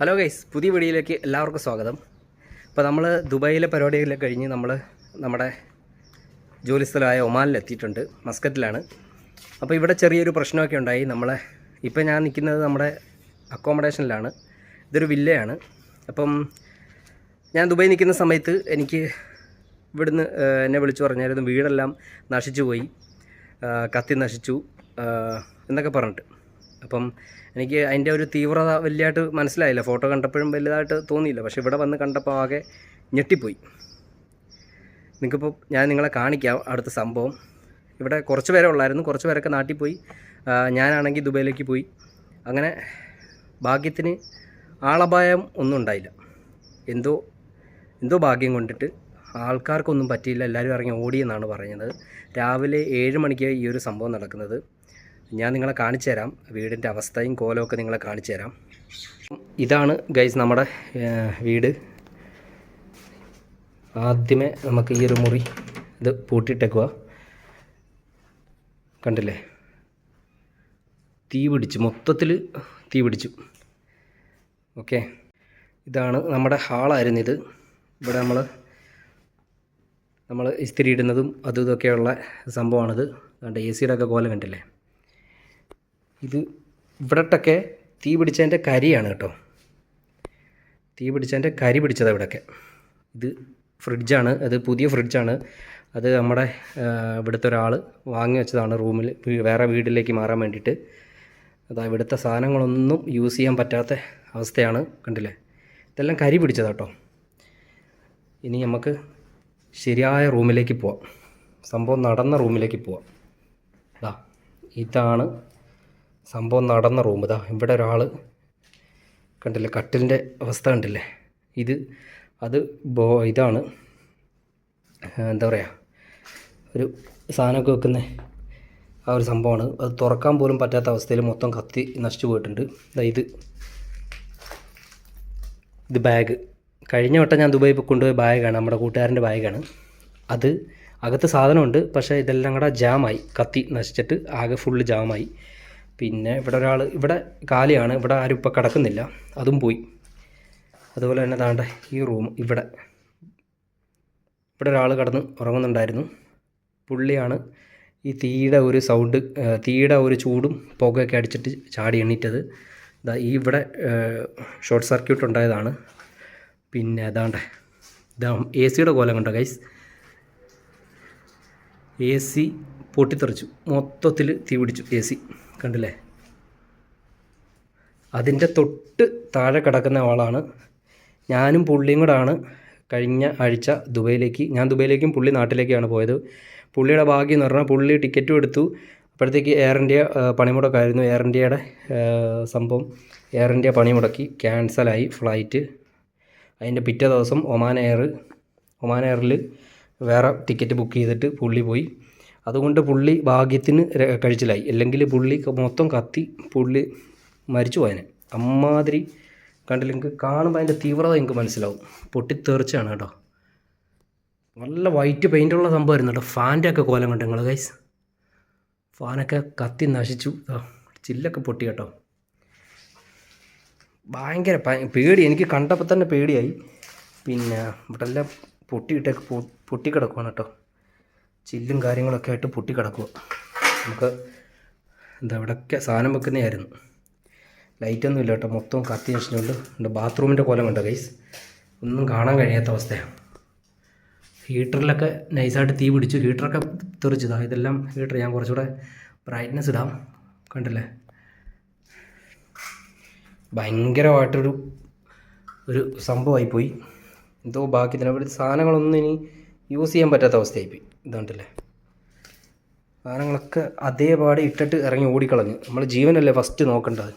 Hello guys പുതിയ വീഡിയോയിലേക്ക് എല്ലാവർക്കും സ്വാഗതം. അപ്പോൾ നമ്മൾ ദുബായിലെ പരിപാടികളൊക്കെ കഴിഞ്ഞ് നമ്മൾ നമ്മുടെ ജോലിസ്ഥലമായ ഒമാനിൽ എത്തിയിട്ടുണ്ട്. മസ്കറ്റിലാണ്. അപ്പോൾ ഇവിടെ ചെറിയൊരു പ്രശ്നമൊക്കെ ഉണ്ടായി. നമ്മളെ ഇപ്പോൾ ഞാൻ നിൽക്കുന്നത് നമ്മുടെ അക്കോമഡേഷനിലാണ്. ഇതൊരു വില്ലയാണ്. അപ്പം ഞാൻ ദുബായി നിൽക്കുന്ന സമയത്ത് എനിക്ക് ഇവിടുന്ന് എന്നെ വിളിച്ചു പറഞ്ഞായിരുന്നു. വീടെല്ലാം നശിച്ചു പോയി. കത്തി നശിച്ചു എന്നൊക്കെ പറഞ്ഞിട്ട്. അപ്പം എനിക്ക് അതിന്റെ ഒരു തീവ്രത വലിയതായിട്ട് മനസ്സിലായില്ല. ഫോട്ടോ കണ്ടപ്പോഴും വലുതായിട്ട് തോന്നിയില്ല. പക്ഷേ ഇവിടെ വന്ന് കണ്ടപ്പോൾ ആകെ ഞെട്ടിപ്പോയി. നിങ്ങൾക്കിപ്പോൾ ഞാൻ നിങ്ങളെ കാണിക്കാം അടുത്ത സംഭവം. ഇവിടെ കുറച്ച് പേരെ ഉള്ളായിരുന്നു. കുറച്ച് പേരൊക്കെ നാട്ടിൽ പോയി ഞാനാണെങ്കിൽ ദുബൈയിലേക്ക് പോയി. അങ്ങനെ ഭാഗ്യത്തിന് ആളപായം ഒന്നും ഉണ്ടായില്ല. എന്തോ എന്തോ ഭാഗ്യം കൊണ്ടിട്ട് ആൾക്കാർക്കൊന്നും പറ്റിയില്ല. എല്ലാവരും ഇറങ്ങി ഓടിയെന്നാണ് പറയുന്നത്. രാവിലെ ഏഴ് മണിക്ക് ഈ ഒരു സംഭവം നടക്കുന്നത്. ഞാൻ നിങ്ങളെ കാണിച്ചു തരാം. വീടിന്റെ അവസ്ഥയും കോലമൊക്കെ നിങ്ങളെ കാണിച്ചു തരാം. ഇതാണ് ഗൈസ് നമ്മുടെ വീട്. ആദ്യമേ നമുക്ക് ഈ ഒരു മുറി ഇത് പൂട്ടിയിട്ടേക്കുക കണ്ടില്ലേ? തീ പിടിച്ചു. മൊത്തത്തിൽ തീ പിടിച്ചു. ഓക്കെ. ഇതാണ് നമ്മുടെ ഹാളായിരുന്നു ഇത്. ഇവിടെ നമ്മൾ നമ്മൾ ഇസ്തിരി ഇടുന്നതും അതും ഇതൊക്കെയുള്ള സംഭവമാണിത്. അതുകൊണ്ട് എ സിയുടെ ഒക്കെ കോലം കണ്ടില്ലേ? ഇത് ഇവിടത്തൊക്കെ തീ പിടിച്ചതിന്റെ കരിയാണ് കേട്ടോ. തീ പിടിച്ചതിന്റെ കരി പിടിച്ചതാണ് ഇവിടെയൊക്കെ ഇത് ഫ്രിഡ്ജാണ്. അത് പുതിയ ഫ്രിഡ്ജാണ്. അത് നമ്മുടെ ഇവിടുത്തെ ഒരാൾ വാങ്ങി വെച്ചതാണ് റൂമിൽ. വേറെ വീട്ടിലേക്ക് മാറാൻ വേണ്ടിയിട്ട്. അതാ ഇവിടുത്തെ സാധനങ്ങളൊന്നും യൂസ് ചെയ്യാൻ പറ്റാത്ത അവസ്ഥയാണ്. കണ്ടില്ലേ? ഇതെല്ലാം കരി പിടിച്ചതാ കേട്ടോ. ഇനി നമുക്ക് ശരിയായ റൂമിലേക്ക് പോവാം. സംഭവം നടന്ന റൂമിലേക്ക് പോവാം. ഇതാ ഇതാണ് സംഭവം നടന്ന റൂം ഇതാ. ഇവിടെ ഒരാൾ കണ്ടില്ലേ? കട്ടിലിന്റെ അവസ്ഥ കണ്ടില്ലേ? ഇത് അത് ബോ ഇതാണ്. എന്താ പറയുക ഒരു സാധനമൊക്കെ വെക്കുന്ന ആ ഒരു സംഭവമാണ്. അത് തുറക്കാൻ പോലും പറ്റാത്ത അവസ്ഥയിൽ മൊത്തം കത്തി നശിച്ചു പോയിട്ടുണ്ട്. ഇത്. ഇത് ബാഗ്. കഴിഞ്ഞ വട്ടം ഞാൻ ദുബായി കൊണ്ടുപോയ ബാഗാണ് നമ്മുടെ കൂട്ടുകാരന്റെ ബാഗാണ്. അത് അകത്ത് സാധനമുണ്ട് പക്ഷേ ഇതെല്ലാം കൂടെ ജാമായി. കത്തി നശിച്ചിട്ട് ആകെ ഫുള്ള് ജാമായി. പിന്നെ ഇവിടെ ഒരാൾ ഇവിടെ കാലിയാണ് ഇവിടെ ആരും ഇപ്പോൾ കിടക്കുന്നില്ല. അതും പോയി. അതുപോലെ തന്നെ താണ്ട ഈ റൂം ഇവിടെ. ഇവിടെ ഒരാൾ കിടന്ന് ഉറങ്ങുന്നുണ്ടായിരുന്നു. പുള്ളിയാണ് ഈ തീയുടെ ഒരു സൗണ്ട് തീയുടെ ഒരു ചൂടും പുകയൊക്കെ അടിച്ചിട്ട് ചാടി എണ്ണീറ്റത് ഇതാ ഈ ഇവിടെ ഷോർട്ട് സർക്യൂട്ട് ഉണ്ടായതാണ്. പിന്നെ അതാണ്ട് ഇതാ എ സിയുടെ കോലം കണ്ടോ ഗൈസ്? എ സി പൊട്ടിത്തെറിച്ചു. മൊത്തത്തിൽ തീ പിടിച്ചു എ സി കണ്ടില്ലേ? അതിന്റെ തൊട്ട് താഴെ കിടക്കുന്ന ആളാണ്. ഞാനും പുള്ളിയും കൂടാണ് കഴിഞ്ഞ ആഴ്ച ദുബൈയിലേക്ക് ഞാൻ ദുബൈയിലേക്കും പുള്ളി നാട്ടിലേക്കാണ് പോയത്. പുള്ളിയുടെ ഭാഗ്യം എന്ന് പറഞ്ഞാൽ പുള്ളി ടിക്കറ്റും എടുത്തു. അപ്പോഴത്തേക്ക് എയർ ഇന്ത്യ പണിമുടക്കം പണിമുടക്കായിരുന്നു എയർ ഇന്ത്യയുടെ സംഭവം എയർ ഇന്ത്യ പണിമുടക്കി ക്യാൻസലായി ഫ്ലൈറ്റ് അതിന്റെ പിറ്റേ ദിവസം ഒമാൻ എയർ ഒമാൻ എയറിൽ വേറെ ടിക്കറ്റ് ബുക്ക് ചെയ്തിട്ട് പുള്ളി പോയി. അതുകൊണ്ട് പുള്ളി ഭാഗ്യത്തിന് കഴിച്ചിലായി. അല്ലെങ്കിൽ പുള്ളി മൊത്തം കത്തി പുള്ളി മരിച്ചു പോയനെ. അമ്മാതിരി കണ്ടില്ല? നിങ്ങൾക്ക് കാണുമ്പോൾ അതിന്റെ തീവ്രത എനിക്ക് മനസ്സിലാവും. പൊട്ടിത്തെറിച്ചാണ് കേട്ടോ. നല്ല വൈറ്റ് പെയിന്റുള്ള സംഭവമായിരുന്നു കേട്ടോ. ഫാന്റെ ഒക്കെ കോലം കണ്ടു നിങ്ങൾ ഗൈസ് ഫാനൊക്കെ കത്തി നശിച്ചു. ചില്ലൊക്കെ പൊട്ടി കേട്ടോ. ഭയങ്കര പേടി. എനിക്ക് കണ്ടപ്പോൾ തന്നെ പേടിയായി. പിന്നെ ഇവിടെ എല്ലാം പൊട്ടിയിട്ടൊക്കെ പൊട്ടിക്കിടക്കുവാണ് കേട്ടോ. ചില്ലും കാര്യങ്ങളൊക്കെ ആയിട്ട് പൊട്ടിക്കിടക്കുക നമുക്ക് എന്താ ഇവിടെയൊക്കെ സാധനം വെക്കുന്നതായിരുന്നു. ലൈറ്റൊന്നും ഇല്ല കേട്ടോ. മൊത്തം കത്തി നശിച്ചുകൊണ്ട് എന്റെ ബാത്റൂമിന്റെ കോലം കണ്ടോ ഗൈസ് ഒന്നും കാണാൻ കഴിയാത്ത അവസ്ഥയാണ് ഹീറ്ററിലൊക്കെ നൈസായിട്ട് തീ പിടിച്ചു ഹീറ്ററൊക്കെ തെറിച്ചതാണ് ഇതെല്ലാം ഹീറ്റർ. ഞാൻ കുറച്ചുകൂടെ ബ്രൈറ്റ്നസ് ഇടാം. കണ്ടില്ലേ? ഭയങ്കരമായിട്ടൊരു ഒരു സംഭവമായിപ്പോയി. എന്തോ ബാക്കി അവിടെ സാധനങ്ങളൊന്നും ഇനി യൂസ് ചെയ്യാൻ പറ്റാത്ത അവസ്ഥയായിപ്പോയി ഇതുകൊണ്ടല്ലേ? സാധനങ്ങളൊക്കെ അതേപാടെ ഇട്ടിട്ട് ഇറങ്ങി ഓടിക്കളഞ്ഞു. നമ്മൾ ജീവനല്ലേ ഫസ്റ്റ് നോക്കേണ്ടത്.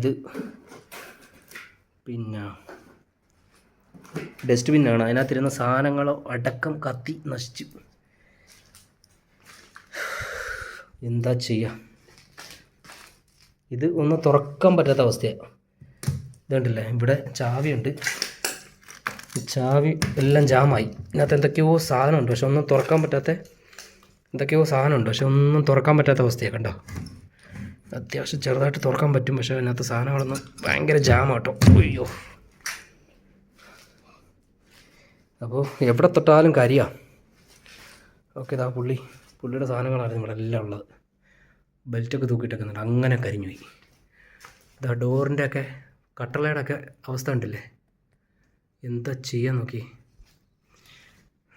ഇത്. പിന്നെ ഡസ്റ്റ്ബിന്നാണ് അതിനകത്തിരുന്ന സാധനങ്ങളോ അടക്കം കത്തി നശിച്ചു. എന്താ ചെയ്യുക ഇത് ഒന്ന് തുറക്കാൻ പറ്റാത്ത അവസ്ഥയാണ് ഇതുണ്ടല്ലേ ഇവിടെ ചാവിയുണ്ട്. ചാവി എല്ലാം ജാമായി. ഇതിനകത്ത് എന്തൊക്കെയോ സാധനമുണ്ട്. പക്ഷെ ഒന്നും തുറക്കാൻ പറ്റാത്ത എന്തൊക്കെയോ സാധനമുണ്ട്. പക്ഷെ ഒന്നും തുറക്കാൻ പറ്റാത്ത അവസ്ഥയാണ് കണ്ടോ? അത്യാവശ്യം ചെറുതായിട്ട് തുറക്കാൻ പറ്റും. പക്ഷേ അതിനകത്ത് സാധനങ്ങളൊന്നും ഭയങ്കര ജാമാട്ടോ. അയ്യോ. അപ്പോൾ എവിടെ തൊട്ടാലും കരിയാ. ഓക്കെ ഇതാ പുള്ളി. പുള്ളിയുടെ സാധനങ്ങളായിരുന്നു ഇവിടെ എല്ലാം ഉള്ളത്. ബെൽറ്റൊക്കെ തൂക്കിയിട്ടൊക്കെ അങ്ങനെ കരിഞ്ഞു പോയി ഇതാ ഡോറിന്റെ ഒക്കെ കട്ടളയുടെ ഒക്കെ അവസ്ഥ ഉണ്ടല്ലേ എന്താ ചെയ്യാൻ നോക്കി?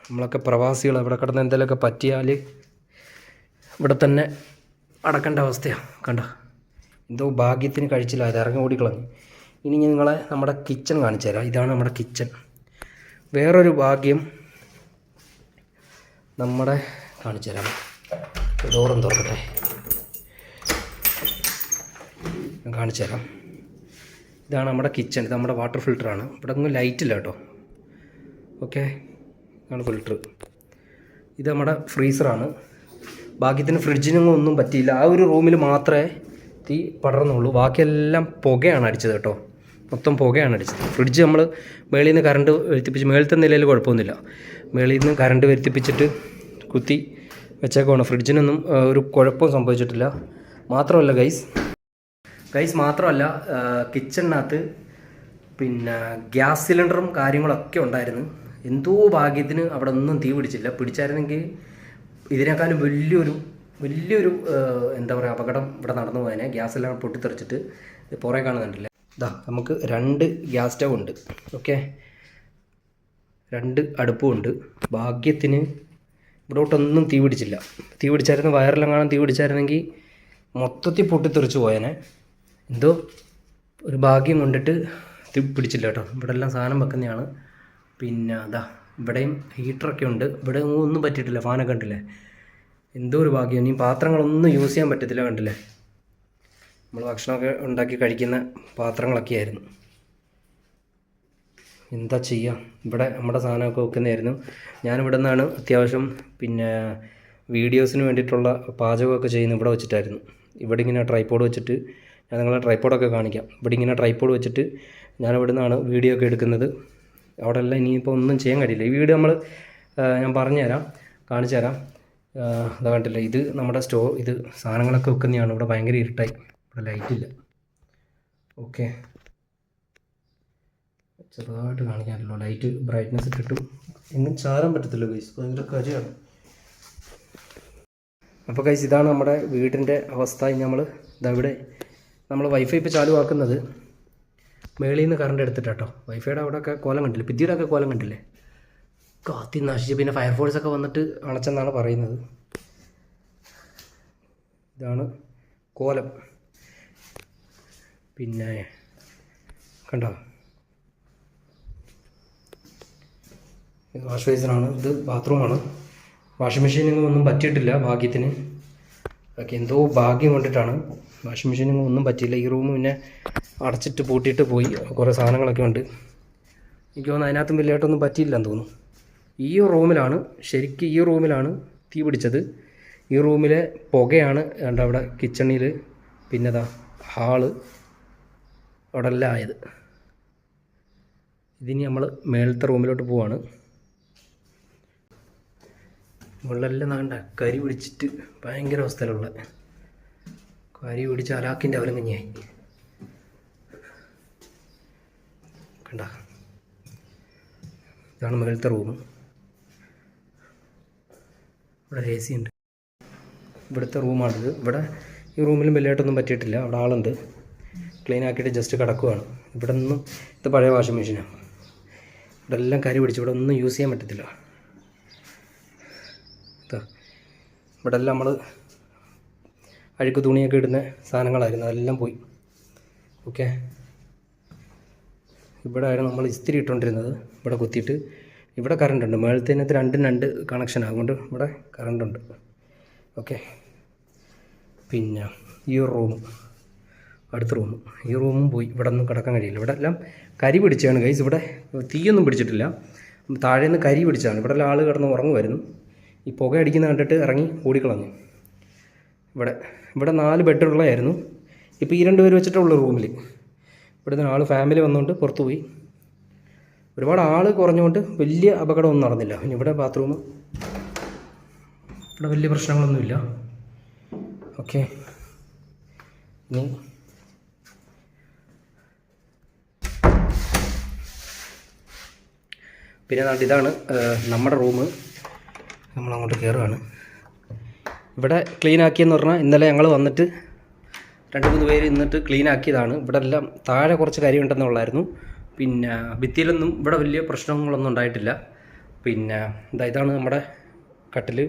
നമ്മളൊക്കെ പ്രവാസികൾ ഇവിടെ കിടന്ന് എന്തെങ്കിലുമൊക്കെ പറ്റിയാൽ ഇവിടെ തന്നെ അടക്കേണ്ട അവസ്ഥയാണ് കണ്ട? എന്തോ ഭാഗ്യത്തിന് കഴിച്ചില്ല. അത് ഇറങ്ങി ഓടിക്കളഞ്ഞു ഇനി ഞാൻ നിങ്ങളെ നമ്മുടെ കിച്ചൺ കാണിച്ചു തരാം. ഇതാണ് നമ്മുടെ കിച്ചൺ വേറൊരു ഭാഗ്യം നമ്മുടെ കാണിച്ചു തരാം. ഡോറും തുറക്കട്ടെ. കാണിച്ചു തരാം. ഇതാണ് നമ്മുടെ കിച്ചൺ ഇത് നമ്മുടെ വാട്ടർ ഫിൽറ്ററാണ് ഇവിടെ ഒന്നും ലൈറ്റ് ഇല്ല കേട്ടോ. ഓക്കെ ഇതാണ് ഫിൽറ്റർ ഇത് നമ്മുടെ ഫ്രീസറാണ് ഭാഗ്യത്തിന് ഫ്രിഡ്ജിനൊന്നും ഒന്നും പറ്റിയില്ല. ആ ഒരു റൂമിൽ മാത്രമേ തീ പടർന്നുള്ളൂ. ബാക്കിയെല്ലാം പുകയാണ് അടിച്ചത് കേട്ടോ. മൊത്തം പുകയാണ് അടിച്ചത്. ഫ്രിഡ്ജ് നമ്മൾ മേളിൽ നിന്ന് കറണ്ട് വരുത്തിപ്പിച്ച് മേളത്തെ നിലയിൽ കുഴപ്പമൊന്നുമില്ല. മേളിൽ നിന്ന് കറണ്ട് വരുത്തിപ്പിച്ചിട്ട് കുത്തി വെച്ചേക്കുവാണ്. ഫ്രിഡ്ജിനൊന്നും ഒരു കുഴപ്പവും സംഭവിച്ചിട്ടില്ല. മാത്രമല്ല ഗൈസ് ഗൈസ് മാത്രമല്ല കിച്ചണിനകത്ത് പിന്നെ ഗ്യാസ് സിലിണ്ടറും കാര്യങ്ങളൊക്കെ ഉണ്ടായിരുന്നു. എന്തോ ഭാഗ്യത്തിന് അവിടെ ഒന്നും തീ പിടിച്ചില്ല. പിടിച്ചായിരുന്നെങ്കിൽ ഇതിനേക്കാളും വലിയൊരു വലിയൊരു എന്താ പറയുക അപകടം ഇവിടെ നടന്നു പോയതിനെ ഗ്യാസ് എല്ലാം പൊട്ടിത്തെറിച്ചിട്ട് പുറേ കാണുന്നുണ്ടല്ലേ? ഇതാ നമുക്ക് രണ്ട് ഗ്യാസ് സ്റ്റവ് ഉണ്ട്. ഓക്കെ? രണ്ട് അടുപ്പുമുണ്ട് ഭാഗ്യത്തിന് ഇവിടോട്ടൊന്നും തീ പിടിച്ചില്ല. തീ പിടിച്ചായിരുന്നു വയറെല്ലാം കാണാൻ തീ പിടിച്ചായിരുന്നെങ്കിൽ മൊത്തത്തിൽ പൊട്ടിത്തെറിച്ച് പോയേനെ. എന്തോ ഒരു ഭാഗ്യം കൊണ്ടിട്ട് പിടിച്ചില്ല കേട്ടോ. ഇവിടെ എല്ലാം സാധനം വെക്കുന്നതാണ്. പിന്നെ അതാ ഇവിടെയും ഹീറ്ററൊക്കെ ഉണ്ട്. ഇവിടെ ഒന്നും പറ്റിയിട്ടില്ല ഫാനൊക്കെ ഉണ്ടല്ലേ എന്തോ ഒരു ഭാഗ്യം. ഇനി പാത്രങ്ങളൊന്നും യൂസ് ചെയ്യാൻ പറ്റത്തില്ല കണ്ടില്ലേ? നമ്മൾ ഭക്ഷണമൊക്കെ ഉണ്ടാക്കി കഴിക്കുന്ന പാത്രങ്ങളൊക്കെ ആയിരുന്നു. എന്താ ചെയ്യുക ഇവിടെ നമ്മുടെ സാധനമൊക്കെ വെക്കുന്നതായിരുന്നു. ഞാനിവിടെ നിന്നാണ് അത്യാവശ്യം പിന്നെ വീഡിയോസിന് വേണ്ടിയിട്ടുള്ള പാചകമൊക്കെ ചെയ്യുന്നത് ഇവിടെ വെച്ചിട്ടായിരുന്നു. ഇവിടെ ഇങ്ങനെ ട്രൈപ്പോഡ് വെച്ചിട്ട് ഞാൻ നിങ്ങളെ ട്രൈപ്പോഡൊക്കെ കാണിക്കാം. ഇവിടെ ഇങ്ങനെ ട്രൈപ്പോഡ് വെച്ചിട്ട് ഞാൻ ഇവിടെ നിന്നാണ് വീഡിയോ ഒക്കെ എടുക്കുന്നത്. അവിടെ എല്ലാം ഇനിയിപ്പോൾ ഒന്നും ചെയ്യാൻ കഴിയില്ല. ഈ വീഡിയോ നമ്മൾ ഞാൻ പറഞ്ഞുതരാം കാണിച്ചു തരാം അതാ കണ്ടില്ല ഇത് നമ്മുടെ സ്റ്റോ ഇത് സാധനങ്ങളൊക്കെ വെക്കുന്നതാണ്. ഇവിടെ ഭയങ്കര ഇരുട്ടായി. ഇവിടെ ലൈറ്റില്ല ഓക്കെ ചെറുതായിട്ട് കാണിക്കാനല്ലോ. ലൈറ്റ് ബ്രൈറ്റ്നെസ് ഇട്ടിട്ടും എങ്ങും ചാരാൻ പറ്റത്തില്ല ഗൈസ് ഭയങ്കര കാര്യമാണ് അപ്പോൾ ഗൈസ് ഇതാണ് നമ്മുടെ വീടിന്റെ അവസ്ഥ. നമ്മൾ ഇതവിടെ നമ്മൾ വൈഫൈ ഇപ്പോൾ ചാലുവാക്കുന്നത് മേളിൽ നിന്ന് കറണ്ട് എടുത്തിട്ടാട്ടോ. വൈഫൈയുടെ അവിടെയൊക്കെ കോലം കണ്ടില്ലേ? ഭിത്തിയുടെ ഒക്കെ കോലം കണ്ടില്ലേ? കാത്തി നശിച്ച് പിന്നെ ഫയർഫോഴ്സ് ഒക്കെ വന്നിട്ട് അണച്ചെന്നാണ് പറയുന്നത്. ഇതാണ് കോലം. പിന്നെ കണ്ടോ? ഇത് വാഷ് ബേസിനാണ് ഇത് ബാത്റൂമാണ് വാഷിംഗ് മെഷീനിങ്ങൊന്നും പറ്റിയിട്ടില്ല ഭാഗ്യത്തിന്. അതൊക്കെ എന്തോ ഭാഗ്യം കൊണ്ടിട്ടാണ്. വാഷിംഗ് മെഷീനും ഒന്നും പറ്റിയില്ല. ഈ റൂം പിന്നെ അടച്ചിട്ട് പൂട്ടിയിട്ട് പോയി. കുറേ സാധനങ്ങളൊക്കെ ഉണ്ട്. എനിക്ക് തോന്നുന്നു അതിനകത്തും വലിയതായിട്ടൊന്നും പറ്റിയില്ലെന്ന് തോന്നുന്നു. ഈ റൂമിലാണ് ശരിക്കും ഈ റൂമിലാണ് തീ പിടിച്ചത്. ഈ റൂമിലെ പുകയാണ് കണ്ട അവിടെ കിച്ചണിൽ. പിന്നെതാ ഹാൾ അവിടെ എല്ലാം ആയത്. ഇതിനി നമ്മൾ മേളത്തെ റൂമിലോട്ട് പോവാണ്. മുകളിലെല്ലാം നാണ്ട കരി പിടിച്ചിട്ട് ഭയങ്കര അവസ്ഥയിലുള്ള കരി പിടിച്ച അലാക്കിന്റെ അവലം കഞ്ഞിയായി കണ്ട? ഇതാണ് മുകളിലത്തെ റൂം ഇവിടെ എ സി ഉണ്ട്. ഇവിടുത്തെ റൂമാണിത് ഇവിടെ ഈ റൂമിലും വലിയതായിട്ടൊന്നും പറ്റിയിട്ടില്ല. അവിടെ ആളുണ്ട്. ക്ലീൻ ആക്കിയിട്ട് ജസ്റ്റ് കിടക്കുവാണ്. ഇവിടെ നിന്നും ഇത് പഴയ വാഷിംഗ് മെഷീനാണ് ഇവിടെ എല്ലാം കരി പിടിച്ച്. ഇവിടെ ഒന്നും യൂസ് ചെയ്യാൻ പറ്റത്തില്ല. ഇവിടെ എല്ലാം നമ്മൾ അഴുക്ക് തുണിയൊക്കെ ഇടുന്ന സാധനങ്ങളായിരുന്നു. അതെല്ലാം പോയി. ഓക്കെ. ഇവിടെ ആയിരുന്നു നമ്മൾ ഇസ്തിരി ഇട്ടുകൊണ്ടിരുന്നത്. ഇവിടെ കുത്തിയിട്ട്. ഇവിടെ കറണ്ട് ഉണ്ട്. മേളത്തേനകത്ത് രണ്ടും രണ്ട് കണക്ഷൻ അതുകൊണ്ട് ഇവിടെ കറണ്ട് ഉണ്ട്. ഓക്കെ. പിന്നെ ഈ റൂം അടുത്ത റൂം ഈ റൂമും പോയി. ഇവിടെ ഒന്നും കിടക്കാൻ കഴിയില്ല. ഇവിടെ എല്ലാം കരി പിടിച്ചാണ് കൈസ് ഇവിടെ തീയൊന്നും പിടിച്ചിട്ടില്ല. താഴെ നിന്ന് കരി പിടിച്ചാണ് ഇവിടെ എല്ലാം ആൾ കിടന്ന് ഉറങ്ങുമായിരുന്നു ഈ പുക അടിക്കുന്ന കണ്ടിട്ട് ഇറങ്ങി ഓടിക്കളഞ്ഞു. ഇവിടെ ഇവിടെ നാല് ബെഡുള്ളതായിരുന്നു ഇപ്പോൾ ഈ രണ്ട് പേര് വെച്ചിട്ടുള്ള റൂമിൽ ഇവിടുന്ന് ആൾ ഫാമിലി വന്നുകൊണ്ട് പുറത്തു പോയി. ഒരുപാട് ആൾ കുറഞ്ഞുകൊണ്ട് വലിയ അപകടമൊന്നും നടന്നില്ല. പിന്നെ ഇവിടെ ബാത്റൂം ഇവിടെ വലിയ പ്രശ്നങ്ങളൊന്നുമില്ല. ഓക്കെ ഇനി പിന്നെ ഇതാണ് നമ്മുടെ റൂം നമ്മളങ്ങോട്ട് കയറുകയാണ് ഇവിടെ ക്ലീൻ ആക്കിയെന്ന് പറഞ്ഞാൽ ഇന്നലെ ഞങ്ങൾ വന്നിട്ട് രണ്ട് മൂന്ന് പേര് ഇന്നിട്ട് ക്ലീൻ ആക്കിയതാണ്. ഇവിടെ എല്ലാം താഴെ കുറച്ച് കരിയുണ്ടെന്നുള്ളായിരുന്നു പിന്നെ ഭിത്തിയിലൊന്നും ഇവിടെ വലിയ പ്രശ്നങ്ങളൊന്നും ഉണ്ടായിട്ടില്ല. പിന്നെ ഇതാ ഇതാണ് നമ്മുടെ കട്ടിൽ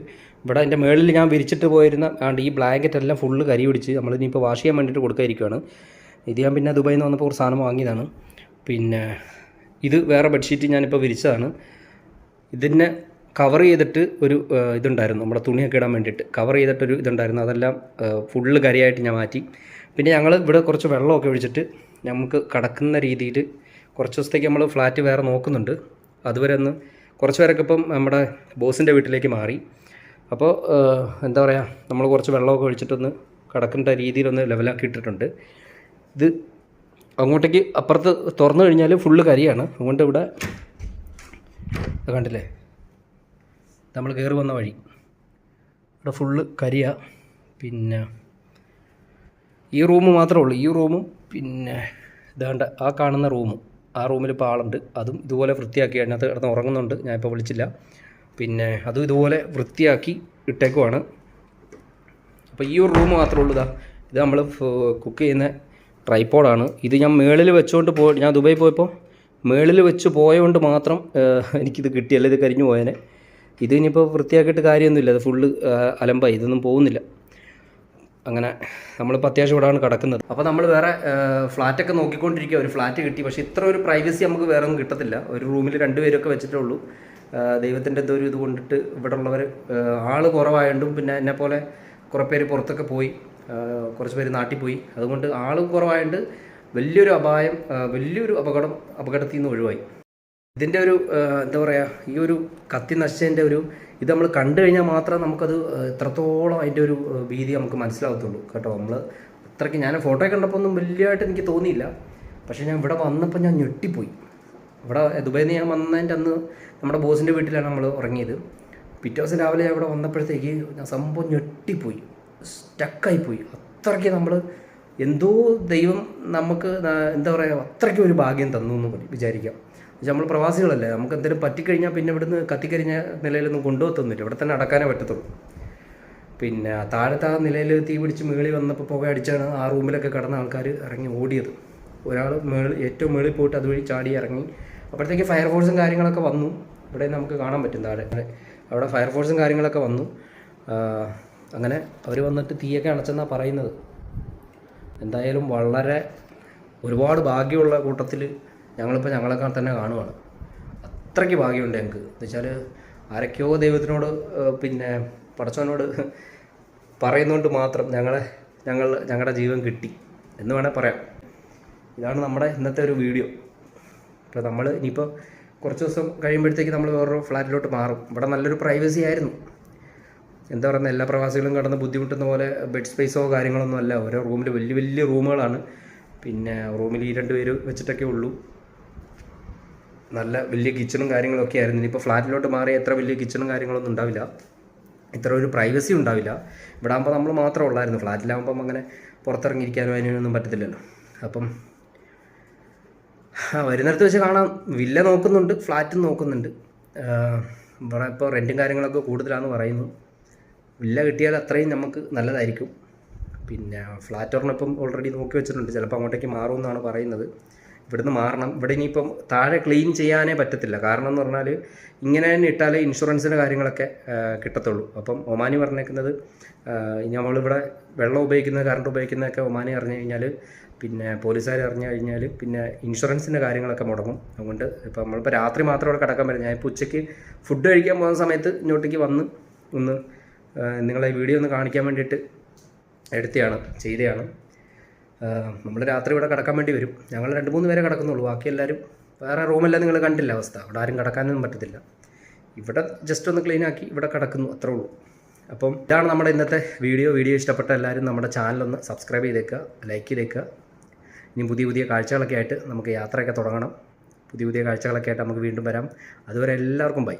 ഇവിടെ അതിന്റെ മുകളിൽ ഞാൻ വിരിച്ചിട്ട് പോയിരുന്ന ആണ്ട് ഈ ബ്ലാങ്കറ്റ് എല്ലാം ഫുള്ള് കരി പിടിച്ച് നമ്മളിനിപ്പോൾ വാഷ് ചെയ്യാൻ വേണ്ടിയിട്ട് കൊടുക്കാതിരിക്കുകയാണ് ഇത് ഞാൻ പിന്നെ ദുബായിൽ നിന്ന് വന്നപ്പോൾ ഒരു സാധനം വാങ്ങിയതാണ്. പിന്നെ ഇത് വേറെ ബെഡ്ഷീറ്റ് ഞാനിപ്പോൾ വിരിച്ചതാണ്. ഇതിനെ കവർ ചെയ്തിട്ട് ഒരു ഇതുണ്ടായിരുന്നു. നമ്മുടെ തുണിയൊക്കെ ഇടാൻ വേണ്ടിയിട്ട് കവർ ചെയ്തിട്ടൊരു ഇതുണ്ടായിരുന്നു. അതെല്ലാം ഫുള്ള് കരിയായിട്ട് ഞാൻ മാറ്റി. പിന്നെ ഞങ്ങൾ ഇവിടെ കുറച്ച് വെള്ളമൊക്കെ ഒഴിച്ചിട്ട് നമുക്ക് കടക്കുന്ന രീതിയിൽ കുറച്ച് ദിവസത്തേക്ക് നമ്മൾ ഫ്ലാറ്റ് വേറെ നോക്കുന്നുണ്ട്. അതുവരെ ഒന്ന് കുറച്ച് പേരൊക്കെ ഇപ്പം നമ്മുടെ ബോസിന്റെ വീട്ടിലേക്ക് മാറി. അപ്പോൾ എന്താ പറയുക നമ്മൾ കുറച്ച് വെള്ളമൊക്കെ ഒഴിച്ചിട്ടൊന്ന് കിടക്കേണ്ട രീതിയിലൊന്ന് ലെവലാക്കി ഇട്ടിട്ടുണ്ട്. ഇത് അങ്ങോട്ടേക്ക് അപ്പുറത്ത് തുറന്നു കഴിഞ്ഞാൽ ഫുള്ള് കരിയാണ്. അതുകൊണ്ട് ഇവിടെ കണ്ടില്ലേ? നമ്മൾ കയറി വന്ന വഴി. ഇവിടെ ഫുള്ള് കരിയ പിന്നെ ഈ റൂം മാത്രമേ ഉള്ളൂ. ഈ റൂമും പിന്നെ ഇതാണ്ട് ആ കാണുന്ന റൂമും ആ റൂമിൽ ഇപ്പോൾ ആളുണ്ട്. അതും ഇതുപോലെ വൃത്തിയാക്കി അതിനകത്ത് കിടന്ന് ഉറങ്ങുന്നുണ്ട്. ഞാൻ ഇപ്പോൾ വിളിച്ചില്ല. പിന്നെ അതും ഇതുപോലെ വൃത്തിയാക്കി ഇട്ടേക്കുവാണ്. അപ്പോൾ ഈ ഒരു റൂം മാത്രമേ ഉള്ളൂ ഇതാ. ഇത് നമ്മൾ കുക്ക് ചെയ്യുന്ന ട്രൈപ്പോഡാണ് ഇത് ഞാൻ മേളിൽ വെച്ചുകൊണ്ട് പോയി ഞാൻ ദുബായി പോയപ്പോൾ മേളിൽ വെച്ച് പോയതുകൊണ്ട് മാത്രം എനിക്കിത് കിട്ടിയല്ല? ഇത് കരിഞ്ഞു പോയേനെ. ഇത് ഇനിയിപ്പോൾ വൃത്തിയാക്കിയിട്ട് കാര്യമൊന്നുമില്ല. അത് ഫുള്ള് അലമ്പായി. ഇതൊന്നും പോകുന്നില്ല. അങ്ങനെ നമ്മളിപ്പോൾ അത്യാവശ്യം ഇവിടെയാണ് കിടക്കുന്നത്. അപ്പോൾ നമ്മൾ വേറെ ഫ്ലാറ്റൊക്കെ നോക്കിക്കൊണ്ടിരിക്കുക ഒരു ഫ്ലാറ്റ് കിട്ടി. പക്ഷേ ഇത്ര ഒരു പ്രൈവസി നമുക്ക് വേറെ ഒന്നും കിട്ടത്തില്ല. ഒരു റൂമിൽ രണ്ടുപേരൊക്കെ വെച്ചിട്ടേ ഉള്ളൂ ദൈവത്തിന്റെ എന്തോ ഒരു ഇത് കൊണ്ടിട്ട് ഇവിടെ ഉള്ളവർ ആൾ കുറവായതുകൊണ്ടും പിന്നെ എന്നെ പോലെ കുറേ പേര് പുറത്തൊക്കെ പോയി. കുറച്ച് പേര് നാട്ടിൽ പോയി. അതുകൊണ്ട് ആൾ കുറവായതുകൊണ്ട് വലിയൊരു അപായം വലിയൊരു അപകടം അപകടത്തിൽ നിന്ന് ഒഴിവായി. ഇതിന്റെ ഒരു എന്താ പറയുക ഈ ഒരു കത്തി നശിച്ചതിന്റെ ഒരു ഇത് നമ്മൾ കണ്ടു കഴിഞ്ഞാൽ മാത്രമേ നമുക്കത് എത്രത്തോളം അതിന്റെ ഒരു ഭീതി നമുക്ക് മനസ്സിലാവത്തുള്ളൂ. കേട്ടോ നമ്മൾ അത്രയ്ക്ക് ഞാൻ ഫോട്ടോ കണ്ടപ്പോൾ ഒന്നും വലിയതായിട്ട് എനിക്ക് തോന്നിയില്ല. പക്ഷേ ഞാൻ ഇവിടെ വന്നപ്പോൾ ഞാൻ ഞെട്ടിപ്പോയി. ഇവിടെ ദുബായിൽ നിന്ന് ഞാൻ വന്നതിന്റെ അന്ന് നമ്മുടെ ബോസിന്റെ വീട്ടിലാണ് നമ്മൾ ഉറങ്ങിയത്. പിറ്റേ ദിവസം രാവിലെ ഞാൻ ഇവിടെ വന്നപ്പോഴത്തേക്ക് ഞാൻ സംഭവം ഞെട്ടിപ്പോയി. സ്റ്റക്കായിപ്പോയി. അത്രയ്ക്ക് നമ്മൾ എന്തോ ദൈവം നമുക്ക് എന്താ പറയുക അത്രയ്ക്ക് ഒരു ഭാഗ്യം തന്നു എന്ന് വിചാരിക്കാം. പക്ഷെ നമ്മൾ പ്രവാസികളല്ലേ നമുക്ക് എന്തെങ്കിലും പറ്റിക്കഴിഞ്ഞാൽ പിന്നെ ഇവിടുന്ന് കത്തിക്കരിഞ്ഞ നിലയിലൊന്നും കൊണ്ടുപോകത്തൊന്നുമില്ല. ഇവിടെ തന്നെ അടക്കാനേ പറ്റത്തുള്ളൂ. പിന്നെ താഴത്തെ ആ നിലയിൽ തീ പിടിച്ച് മേളിൽ വന്നപ്പോൾ പുക അടിച്ചാണ് ആ റൂമിലൊക്കെ കടന്ന ആൾക്കാർ ഇറങ്ങി ഓടിയത്. ഒരാൾ മേളിൽ ഏറ്റവും മേളിൽ പോയിട്ട് അതുവഴി ചാടി ഇറങ്ങി. അപ്പോഴത്തേക്ക് ഫയർഫോഴ്സും കാര്യങ്ങളൊക്കെ വന്നു. ഇവിടെ നമുക്ക് കാണാൻ പറ്റും താഴെ. അവിടെ ഫയർഫോഴ്സും കാര്യങ്ങളൊക്കെ വന്നു. അങ്ങനെ അവർ വന്നിട്ട് തീയൊക്കെ അണച്ചെന്നാണ് പറയുന്നത്. എന്തായാലും വളരെ ഒരുപാട് ഭാഗ്യമുള്ള കൂട്ടത്തിൽ ഞങ്ങളിപ്പോൾ ഞങ്ങളെക്കാൾ തന്നെ കാണുവാണ്. അത്രയ്ക്ക് ഭാഗ്യമുണ്ട് ഞങ്ങൾക്ക് എന്ന് വെച്ചാൽ ആരൊക്കെയോ ദൈവത്തിനോട് പിന്നെ പടച്ചവനോട് പറയുന്നതുകൊണ്ട് മാത്രം ഞങ്ങളെ ഞങ്ങൾ ഞങ്ങളുടെ ജീവൻ കിട്ടി എന്ന് വേണേൽ പറയാം. ഇതാണ് നമ്മുടെ ഇന്നത്തെ ഒരു വീഡിയോ. അപ്പോൾ നമ്മൾ ഇനിയിപ്പോൾ കുറച്ച് ദിവസം കഴിയുമ്പോഴത്തേക്ക് നമ്മൾ വേറൊരു ഫ്ലാറ്റിലോട്ട് മാറും. ഇവിടെ നല്ലൊരു പ്രൈവസി ആയിരുന്നു. എന്താ പറയുക എല്ലാ പ്രവാസികളും കടന്ന് ബുദ്ധിമുട്ടുന്ന പോലെ ബെഡ് സ്പേസോ കാര്യങ്ങളൊന്നും അല്ല. ഓരോ റൂമിൽ വലിയ വലിയ റൂമുകളാണ്. പിന്നെ റൂമിൽ ഈ രണ്ട് പേര് വെച്ചിട്ടൊക്കെ ഉള്ളൂ. നല്ല വലിയ കിച്ചണും കാര്യങ്ങളൊക്കെ ആയിരുന്നു. ഇനിയിപ്പോൾ ഫ്ലാറ്റിലോട്ട് മാറി എത്ര വലിയ കിച്ചണും കാര്യങ്ങളൊന്നും ഉണ്ടാവില്ല. ഇത്ര ഒരു പ്രൈവസി ഉണ്ടാവില്ല. ഇവിടെ ആകുമ്പോൾ നമ്മൾ മാത്രമേ ഉള്ളായിരുന്നു. ഫ്ലാറ്റിലാകുമ്പം അങ്ങനെ പുറത്തിറങ്ങിയിരിക്കാനോ അതിനൊന്നും പറ്റത്തില്ലല്ലോ. അപ്പം വരുന്നിടത്ത് വെച്ച് കാണാം. വില്ല നോക്കുന്നുണ്ട് ഫ്ലാറ്റും നോക്കുന്നുണ്ട്. ഇവിടെ ഇപ്പോൾ റെന്റും കാര്യങ്ങളൊക്കെ കൂടുതലാണെന്ന് പറയുന്നു. വില്ല കിട്ടിയാൽ അത്രയും നമുക്ക് നല്ലതായിരിക്കും. പിന്നെ ഫ്ലാറ്റ് ഒരെണ്ണം ഇപ്പം ഓൾറെഡി നോക്കി വെച്ചിട്ടുണ്ട്. ചിലപ്പോൾ അങ്ങോട്ടേക്ക് മാറുമെന്നാണ് പറയുന്നത്. ഇവിടുന്ന് മാറണം. ഇവിടെ ഇനിയിപ്പം താഴെ ക്ലീൻ ചെയ്യാനേ പറ്റത്തില്ല. കാരണം എന്ന് പറഞ്ഞാൽ ഇങ്ങനെ തന്നെ ഇട്ടാലേ ഇൻഷുറൻസിന്റെ കാര്യങ്ങളൊക്കെ കിട്ടത്തുള്ളൂ. അപ്പം ഒമാനി പറഞ്ഞേക്കുന്നത് നമ്മളിവിടെ വെള്ളം ഉപയോഗിക്കുന്ന കറണ്ട് ഉപയോഗിക്കുന്നതൊക്കെ ഒമാനി അറിഞ്ഞു കഴിഞ്ഞാൽ പിന്നെ പോലീസുകാർ അറിഞ്ഞു കഴിഞ്ഞാൽ പിന്നെ ഇൻഷുറൻസിന്റെ കാര്യങ്ങളൊക്കെ മുടങ്ങും. അതുകൊണ്ട് ഇപ്പം നമ്മളിപ്പോൾ രാത്രി മാത്രം ഇവിടെ കിടക്കാൻ പറ്റും ഞാൻ ഇപ്പോൾ ഉച്ചയ്ക്ക് ഫുഡ് കഴിക്കാൻ പോകുന്ന സമയത്ത് ഇങ്ങോട്ടേക്ക് വന്ന് ഒന്ന് നിങ്ങളെ വീഡിയോ ഒന്ന് കാണിക്കാൻ വേണ്ടിയിട്ട് എടുത്തതാണ് ചെയ്തതാണ്. നമ്മൾ രാത്രി ഇവിടെ കിടക്കാൻ വേണ്ടി വരും. ഞങ്ങൾ രണ്ട് മൂന്ന് പേരെ കിടക്കുന്നുള്ളൂ. ബാക്കി എല്ലാവരും വേറെ റൂമെല്ലാം നിങ്ങൾ കണ്ടില്ല അവസ്ഥ. അവിടെ ആരും കിടക്കാനൊന്നും പറ്റത്തില്ല. ഇവിടെ ജസ്റ്റ് ഒന്ന് ക്ലീൻ ആക്കി ഇവിടെ കിടക്കുന്നു അത്രേ ഉള്ളൂ. അപ്പം ഇതാണ് നമ്മുടെ ഇന്നത്തെ വീഡിയോ. വീഡിയോ ഇഷ്ടപ്പെട്ട എല്ലാവരും നമ്മുടെ ചാനലൊന്ന് സബ്സ്ക്രൈബ് ചെയ്തേക്കുക ലൈക്ക് ചെയ്തേക്കുക. ഇനി പുതിയ പുതിയ കാഴ്ചകളൊക്കെ ആയിട്ട് നമുക്ക് യാത്രയൊക്കെ തുടങ്ങണം. പുതിയ പുതിയ കാഴ്ചകളൊക്കെ ആയിട്ട് നമുക്ക് വീണ്ടും വരാം. അതുവരെ എല്ലാവർക്കും ബൈ